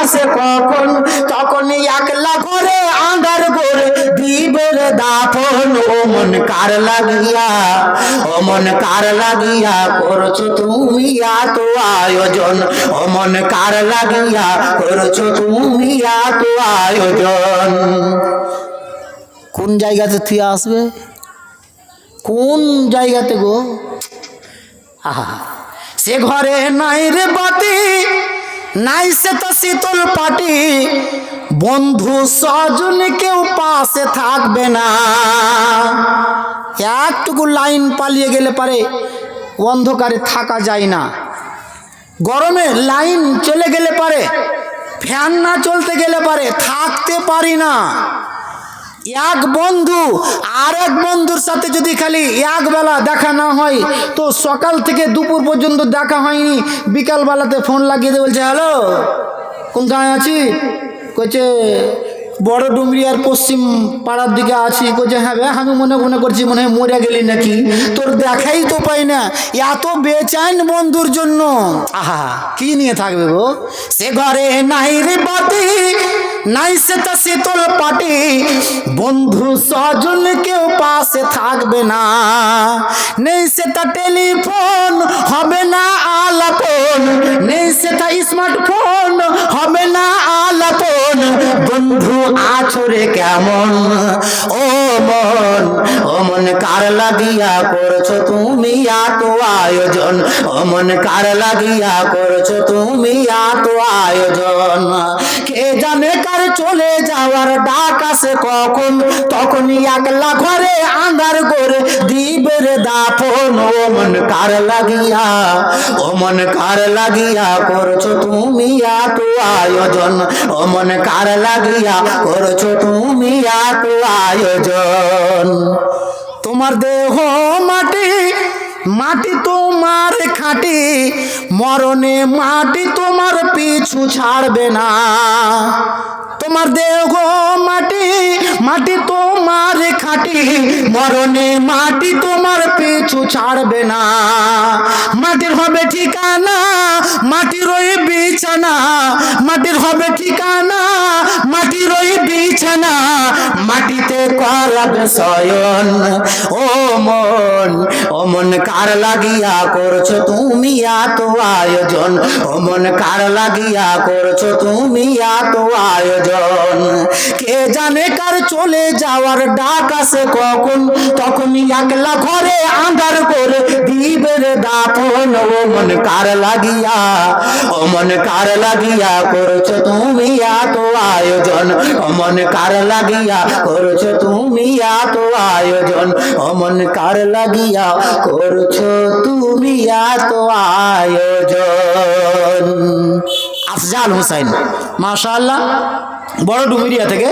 আসে কখন? তখন একলা করে আন্ধার করে দিবের দাফন। ও মন কার লাগিয়া ও মন কার লাগিয়া করছ তুমি এত আয়োজন? ও মন কার লাগিয়া করছ তুমি এত আয়োজন? কোন জায়গাতে থিয়া আসবে? কোন জায়গাতে গো? আহা সে ঘরে নাই রে বাতি। নাই সে তো শীতল পাটি। বন্ধু স্বজন কেউ পাশে থাকবে না। একটুকু লাইন পালিয়ে গেলে পারে, অন্ধকারে থাকা যায় না। গরমে লাইন চলে গেলে পারে, ফ্যান না চলতে গেলে পারে, থাকতে পারি না। এক বন্ধু, আর এক বন্ধুর সাথে যদি খালি এক বেলা দেখা না হয়, তো সকাল থেকে দুপুর পর্যন্ত দেখা হয়নি। বিকালবেলাতে ফোন লাগিয়ে দিয়ে বলছে হ্যালো কোনখানে আছি? কইছে, বড় ডুমরিয়ার পশ্চিম পাড়ার দিকে আছি। কইছে হ্যাঁ বে, আমি মনে মনে করছি মনে হয় মরে গেলি নাকি। তোর দেখাই তো পাই না। এত বেচাইন বন্ধুর জন্য। আহা, কি নিয়ে থাকবে গো? সে ঘরে নাই রে বাতি। নাই সে তা শীতল পাটি। বন্ধু স্বজন কেউ পাশে থাকবে না। নেই সে তা টেলিফোন হবে না আলাপন। নেই সে তা স্মার্টফোন হবে না আলাপন। বন্ধু আছরে কেমন? ও মন ও মন কার লাগিয়া করছ তুমি এত আয়োজন? ও মন কার লাগিয়া করছ তুমি এত আয়োজন? চলে যাওয়ার ডাক আসে কখন? তখন একলা ঘরে আন্ধার করে দিবের দাফন। ও মন কার লাগিয়া, ও মন কার লাগিয়া করছ তুমি এত আয়োজন? ও মন কার লাগিয়া করছ তুমি এত আয়োজন? তোমার দেহ মাটি মাটি তোমার খাটি। মরণে মাটি তোমার পিছু ছাড়বে না। তোমার দেহ মাটি মাটি তোমার খাটি। মরণে মাটি তোমার পিছু ছাড়বে না। মাটির হবে ঠিকানা মাটির ওই বিছানা। মাটির হবে করাবে শয়ন। ও মন ও মন কার লাগিয়া করছ তুমি এত আয়োজন? ও মন কার লাগিয়া করছ তুমি এত আয়োজন? কে জানে কার চলে যাওয়ার ডাক আসে কখন? তখন একলা ঘরে আন্ধার মন কার লাগিয়া ও কার লাগিয়া করছ তুমি এত আয়োজন? ও মন কার লাগিয়া করছ তুমি এত আয়োজন? ও মন কার লাগিয়া করছ তুমি এত আয়োজন? আফজাল হুসাইন, মাশাআল্লাহ, বড় ডুমিরিয়া থেকে